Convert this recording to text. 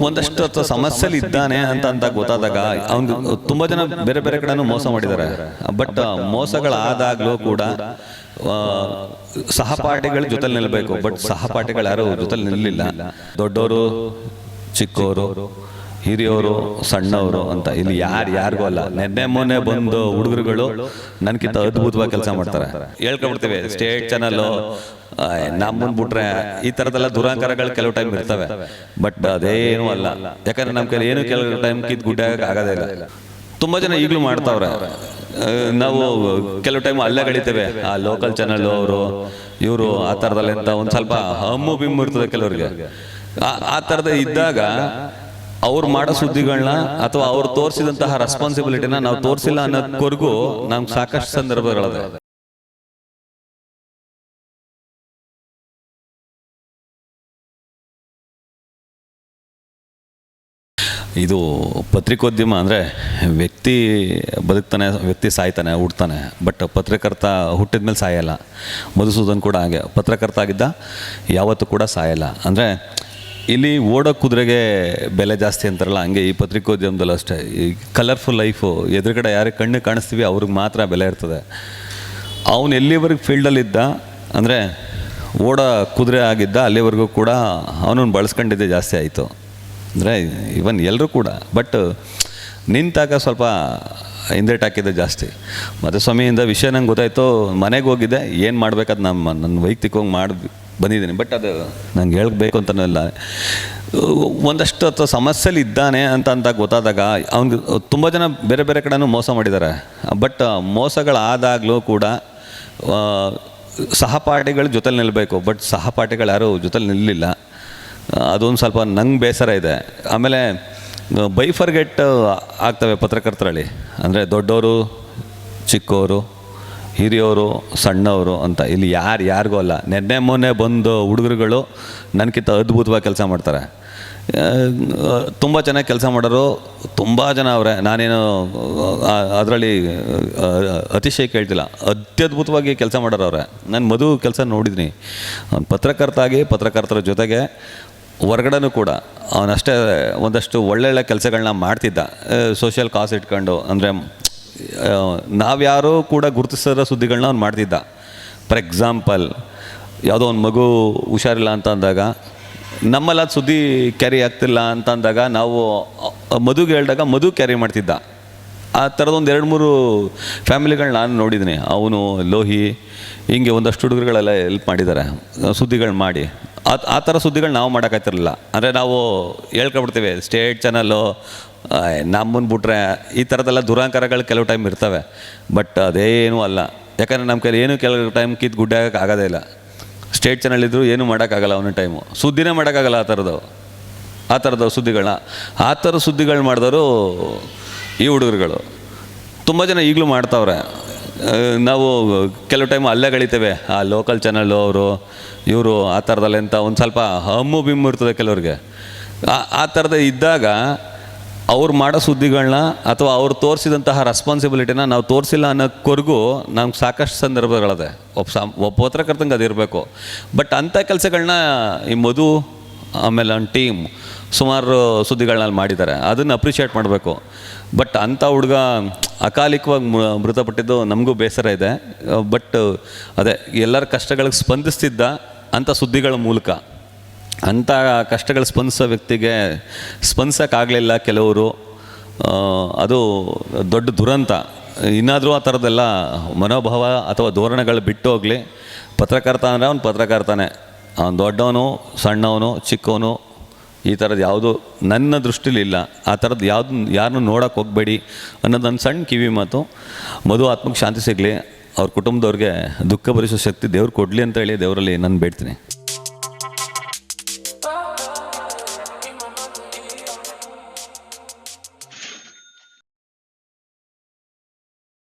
ಒಂದಷ್ಟು ಅಥವಾ ಸಮಸ್ಯೆಲಿ ಇದ್ದಾನೆ ಅಂತ ಅಂತ ಗೊತ್ತಾದಾಗ ಅವ್ನು ತುಂಬಾ ಜನ ಬೇರೆ ಬೇರೆ ಕಡೆನೂ ಮೋಸ ಮಾಡಿದ್ದಾರೆ. ಬಟ್ ಮೋಸಗಳಾದಾಗ್ಲೂ ಕೂಡ ಸಹಪಾಠಿಗಳು ಜೊತೆಲಿ ನಿಲ್ಲಬೇಕು ಬಟ್ ಸಹಪಾಠಿಗಳು ಯಾರು ಜೊತೆಲಿ ನಿಲ್ಲಲಿಲ್ಲ ದೊಡ್ಡವರು ಚಿಕ್ಕವರು ಹಿರಿಯವರು ಸಣ್ಣವರು ಅಂತ. ಇಲ್ಲಿ ಯಾರು ಯಾರಿಗೂ ಅಲ್ಲ. ನೆನ್ನೆ ಮೊನ್ನೆ ಬಂದು ಹುಡುಗರುಗಳು ನನಗಿಂತ ಅದ್ಭುತವಾಗಿ ಕೆಲಸ ಮಾಡ್ತಾರೆ. ಹೇಳ್ಕೊಬಿಡ್ತೀವಿ. ಸ್ಟೇಟ್ ಚಾನಲ್ಲು ಬಿಟ್ರೆ ಈ ಥರದೆಲ್ಲ ದುರಾಂಕಾರಗಳು ಕೆಲವು ಟೈಮ್ ಇರ್ತವೆ. ಬಟ್ ಅದೇನೂ ಅಲ್ಲ. ಯಾಕಂದ್ರೆ ನಮ್ಮ ಕೈಲಿ ಏನು ಕೆಲವು ಟೈಮ್ ಕಿತ್ ಗುಡ್ಡ ಆಗೋದೇ ಇಲ್ಲ. ತುಂಬಾ ಜನ ಈಗಲೂ ಮಾಡ್ತಾವ್ರೆ. ನಾವು ಕೆಲವು ಟೈಮ್ ಅಲ್ಲೇ ಕಳಿತೇವೆ. ಆ ಲೋಕಲ್ ಚಾನಲ್ ಅವರು ಇವರು ಆ ಥರದಲ್ಲೆಂತ ಒಂದು ಸ್ವಲ್ಪ ಹಮ್ಮು ಬಿಮ್ಮು ಇರ್ತದೆ ಕೆಲವರಿಗೆ. ಆ- ಆ ಥರದ ಇದ್ದಾಗ ಅವ್ರು ಮಾಡೋ ಸುದ್ದಿಗಳನ್ನ ಅಥವಾ ಅವ್ರು ತೋರಿಸಿದಂತಹ ರೆಸ್ಪಾನ್ಸಿಬಿಲಿಟಿನ ನಾವು ತೋರಿಸಿಲ್ಲ ಅನ್ನೋದವರೆಗೂ ನಮ್ಗೆ ಸಾಕಷ್ಟು ಸಂದರ್ಭಗಳದ. ಇದು ಪತ್ರಿಕೋದ್ಯಮ ಅಂದರೆ ವ್ಯಕ್ತಿ ಬದುಕ್ತಾನೆ, ವ್ಯಕ್ತಿ ಸಾಯ್ತಾನೆ ಹುಡ್ತಾನೆ ಬಟ್ ಪತ್ರಕರ್ತ ಹುಟ್ಟಿದ ಮೇಲೆ ಸಾಯಲ್ಲ. ಮಧುಸೂದನ್ ಕೂಡ ಹಾಗೆ, ಪತ್ರಕರ್ತ ಆಗಿದ್ದ ಯಾವತ್ತೂ ಕೂಡ ಸಾಯಲ್ಲ. ಅಂದರೆ ಇಲ್ಲಿ ಓಡೋ ಕುದುರೆಗೆ ಬೆಲೆ ಜಾಸ್ತಿ ಅಂತಾರಲ್ಲ, ಹಂಗೆ ಈ ಪತ್ರಿಕೋದ್ಯಮದಲ್ಲೂ ಅಷ್ಟೇ. ಈ ಕಲರ್ಫುಲ್ ಲೈಫು ಎದುರುಗಡೆ ಯಾರಿಗೆ ಕಣ್ಣು ಕಾಣಿಸ್ತೀವಿ, ಅವ್ರಿಗೆ ಮಾತ್ರ ಬೆಲೆ ಇರ್ತದೆ. ಅವನು ಎಲ್ಲಿವರೆಗೆ ಫೀಲ್ಡಲ್ಲಿದ್ದ ಅಂದರೆ ಓಡ ಕುದುರೆ ಆಗಿದ್ದ, ಅಲ್ಲಿವರೆಗೂ ಕೂಡ ಅವನನ್ನು ಬಳಸ್ಕೊಂಡಿದ್ದೆ ಜಾಸ್ತಿ ಆಯಿತು. ಅಂದರೆ ಇವನ್ ಎಲ್ಲರೂ ಕೂಡ. ಬಟ್ ನಿಂತಾಗ ಸ್ವಲ್ಪ ಹಿಂದೇಟ್ ಹಾಕಿದ್ದೆ ಜಾಸ್ತಿ. ಸ್ವಾಮಿಯಿಂದ ವಿಷಯ ನಂಗೆ ಗೊತ್ತಾಯಿತು, ಮನೆಗೆ ಹೋಗಿದ್ದೆ, ಏನು ಮಾಡಬೇಕಾದ್ ನಮ್ಮ ನನ್ನ ವೈಯಕ್ತಿಕವಾಗಿ ಮಾಡಿ ಬಂದಿದ್ದೀನಿ. ಬಟ್ ಅದು ನಂಗೆ ಹೇಳಬೇಕು ಅಂತನಲ್ಲ. ಒಂದಷ್ಟು ಅಥವಾ ಸಮಸ್ಯೆಲಿ ಇದ್ದಾನೆ ಅಂತ ಅಂತ ಗೊತ್ತಾದಾಗ ಅವ್ನಿಗೆ ತುಂಬ ಜನ ಬೇರೆ ಬೇರೆ ಕಡೆನೂ ಮೋಸ ಮಾಡಿದ್ದಾರೆ. ಬಟ್ ಮೋಸಗಳಾದಾಗಲೂ ಕೂಡ ಸಹಪಾಠಿಗಳು ಸಹಪಾಠಿಗಳ ಜೊತೆಲಿ ನಿಲ್ಲಬೇಕು ಬಟ್ ಸಹಪಾಠಿಗಳು ಯಾರು ಜೊತೆಲಿ ನಿಲ್ಲಲಿಲ್ಲ ಅದೊಂದು ಸ್ವಲ್ಪ ನಂಗೆ ಬೇಸರ ಇದೆ. ಆಮೇಲೆ, ಬೈಫರ್ಗೆಟ್ ಆಗ್ತವೆ ಪತ್ರಕರ್ತರಲ್ಲಿ. ಅಂದರೆ ದೊಡ್ಡವರು ಚಿಕ್ಕವರು ಹಿರಿಯವರು, ಸಣ್ಣವರು ಅಂತ ಇಲ್ಲಿ ಯಾರು, ಯಾರಿಗೂ ಅಲ್ಲ. ನೆನ್ನೆ ಮೊನ್ನೆ ಬಂದು ಹುಡುಗರುಗಳು ನನಗಿಂತ ಅದ್ಭುತವಾಗಿ ಕೆಲಸ ಮಾಡ್ತಾರೆ. ತುಂಬ ಚೆನ್ನಾಗಿ ಕೆಲಸ ಮಾಡೋರು, ತುಂಬ ಜನ ಅವರೇ. ನಾನೇನು ಅದರಲ್ಲಿ ಅತಿಶಯ ಕೇಳ್ತಿಲ್ಲ. ಅತ್ಯದ್ಭುತವಾಗಿ ಕೆಲಸ ಮಾಡೋರು ಅವರೇ. ನಾನು ಮಧು ಕೆಲಸ ನೋಡಿದ್ದೀನಿ ಅವ್ನು ಪತ್ರಕರ್ತ ಆಗಿ ಪತ್ರಕರ್ತರ ಜೊತೆಗೆ ಹೊರ್ಗಡೆನೂ ಕೂಡ. ಅವನಷ್ಟೇ ಒಂದಷ್ಟು ಒಳ್ಳೊಳ್ಳೆ ಕೆಲಸಗಳನ್ನ ಮಾಡ್ತಿದ್ದ. ಸೋಷಿಯಲ್ ಕಾಸ್ ಇಟ್ಕೊಂಡು, ಅಂದರೆ ನಾವ್ಯಾರೂ ಕೂಡ ಗುರುತಿಸಿರೋ ಸುದ್ದಿಗಳನ್ನ ಅವ್ನು ಮಾಡ್ತಿದ್ದ. ಫಾರ್ ಎಕ್ಸಾಂಪಲ್ ಯಾವುದೋ ಒಂದು ಮಗು ಹುಷಾರಿಲ್ಲ ಅಂತ ಅಂದಾಗ ನಮ್ಮಲ್ಲಿ ಅದು ಸುದ್ದಿ ಕ್ಯಾರಿ ಆಗ್ತಿಲ್ಲ ಅಂತ ಅಂದಾಗ ನಾವು ಮಧುಗೆ ಹೇಳಿದಾಗ ಮಧು ಕ್ಯಾರಿ ಮಾಡ್ತಿದ್ದ. ಆ ಥರದೊಂದು ಎರಡು ಮೂರು ಫ್ಯಾಮಿಲಿಗಳು ನಾನು ನೋಡಿದ್ದೀನಿ ಅವನು ಲೋಹಿ, ಹಿಂಗೆ ಒಂದಷ್ಟು ಹುಡುಗರುಗಳೆಲ್ಲ ಹೆಲ್ಪ್ ಮಾಡಿದ್ದಾರೆ ಸುದ್ದಿಗಳು ಮಾಡಿ. ಆ ಆ ಥರ ಸುದ್ದಿಗಳು ನಾವು ಮಾಡೋಕ್ಕಾಗ್ತಿರಲಿಲ್ಲ ಅಂದರೆ ನಾವು ಹೇಳ್ಕೊಬಿಡ್ತೀವಿ ಸ್ಟೇಟ್ ಚಾನಲ್ಲು ನಮ್ಮನ್ನು ಬಿಟ್ರೆ ಈ ಥರದ್ದೆಲ್ಲ ದುರಾಂಕಾರಗಳು ಕೆಲವು ಟೈಮ್ ಇರ್ತವೆ. ಬಟ್ ಅದೇನೂ ಅಲ್ಲ. ಯಾಕಂದರೆ ನಮ್ಮ ಕೈಲಿ ಏನು ಕೆಲವು ಟೈಮ್ ಕಿತ್ತು ಗುಡ್ಡ ಆಗೋದೇ ಇಲ್ಲ. ಸ್ಟೇಟ್ ಚಾನಲ್ ಇದ್ದರೂ ಏನೂ ಮಾಡೋಕ್ಕಾಗಲ್ಲ ಅವನ ಟೈಮು ಸುದ್ದಿನೇ ಮಾಡೋಕ್ಕಾಗಲ್ಲ ಆ ಥರದ್ದು ಆ ಥರದ ಸುದ್ದಿಗಳನ್ನ. ಆ ಥರ ಸುದ್ದಿಗಳು ಮಾಡಿದವರು ಈ ಹುಡುಗರುಗಳು. ತುಂಬ ಜನ ಈಗಲೂ ಮಾಡ್ತಾವ್ರೆ. ನಾವು ಕೆಲವು ಟೈಮ್ ಅಲ್ಲೇ ಕಳಿತೇವೆ ಆ ಲೋಕಲ್ ಚಾನಲ್ಲು ಅವರು ಇವರು ಆ ಥರದಲ್ಲೆಂತ ಒಂದು ಸ್ವಲ್ಪ ಹಮ್ಮು ಬಿಮ್ಮು ಇರ್ತದೆ ಕೆಲವ್ರಿಗೆ ಆ- ಥರದ ಇದ್ದಾಗ ಅವ್ರು ಮಾಡೋ ಸುದ್ದಿಗಳನ್ನ ಅಥವಾ ಅವ್ರು ತೋರಿಸಿದಂತಹ ರೆಸ್ಪಾನ್ಸಿಬಿಲಿಟಿನ ನಾವು ತೋರಿಸಿಲ್ಲ ಅನ್ನೋಕ್ವರೆಗೂ ನಮ್ಗೆ ಸಾಕಷ್ಟು ಸಂದರ್ಭಗಳದೆ ಒಬ್ಬ ಸಾ ಒಬ್ಬ ಪತ್ರಕರ್ತಂಗೆ ಅದಿರಬೇಕು ಬಟ್ ಅಂಥ ಕೆಲಸಗಳನ್ನ ಈ ಮಧು ಆಮೇಲೆ ಅವ್ನ ಟೀಮ್ ಸುಮಾರು ಸುದ್ದಿಗಳನ್ನ ಮಾಡಿದ್ದಾರೆ. ಅದನ್ನು ಅಪ್ರಿಷಿಯೇಟ್ ಮಾಡಬೇಕು. ಬಟ್ ಅಂಥ ಹುಡುಗ ಅಕಾಲಿಕವಾಗಿ ಮೃತಪಟ್ಟಿದ್ದು ನಮಗೂ ಬೇಸರ ಇದೆ. ಬಟ್ ಅದೇ ಎಲ್ಲರ ಕಷ್ಟಗಳಿಗೆ ಸ್ಪಂದಿಸ್ತಿದ್ದ ಅಂಥ ಸುದ್ದಿಗಳ ಮೂಲಕ. ಅಂಥ ಕಷ್ಟಗಳು ಸ್ಪಂದಿಸೋ ವ್ಯಕ್ತಿಗೆ ಸ್ಪಂದಿಸೋಕ್ಕಾಗಲಿಲ್ಲ ಕೆಲವರು. ಅದು ದೊಡ್ಡ ದುರಂತ. ಇನ್ನಾದರೂ ಆ ಥರದ್ದೆಲ್ಲ ಮನೋಭಾವ ಅಥವಾ ಧೋರಣೆಗಳು ಬಿಟ್ಟು ಹೋಗಲಿ ಪತ್ರಕರ್ತ ಅಂದರೆ ಅವ್ನು ಪತ್ರಕರ್ತನೇ. ಅವ್ನು ದೊಡ್ಡವನು, ಸಣ್ಣವನು, ಚಿಕ್ಕವನು, ಈ ಥರದ್ದು ಯಾವುದು ನನ್ನ ದೃಷ್ಟಿಲಿ ಇಲ್ಲ. ಆ ಥರದ್ದು ಯಾವುದು ಯಾರನ್ನೂ ನೋಡೋಕೆ ಹೋಗಬೇಡಿ ಅನ್ನೋದು ನನ್ನ ಸಣ್ಣ ಕಿವಿ ಮಾತು. ಮಧು ಆತ್ಮಕ್ಕೆ ಶಾಂತಿ ಸಿಗಲಿ. ಅವ್ರ ಕುಟುಂಬದವ್ರಿಗೆ ದುಃಖ ಭರಿಸೋ ಶಕ್ತಿ ದೇವ್ರು ಕೊಡಲಿ ಅಂತ ಹೇಳಿ ದೇವರಲ್ಲಿ ನಾನು ಬೇಡ್ತೀನಿ.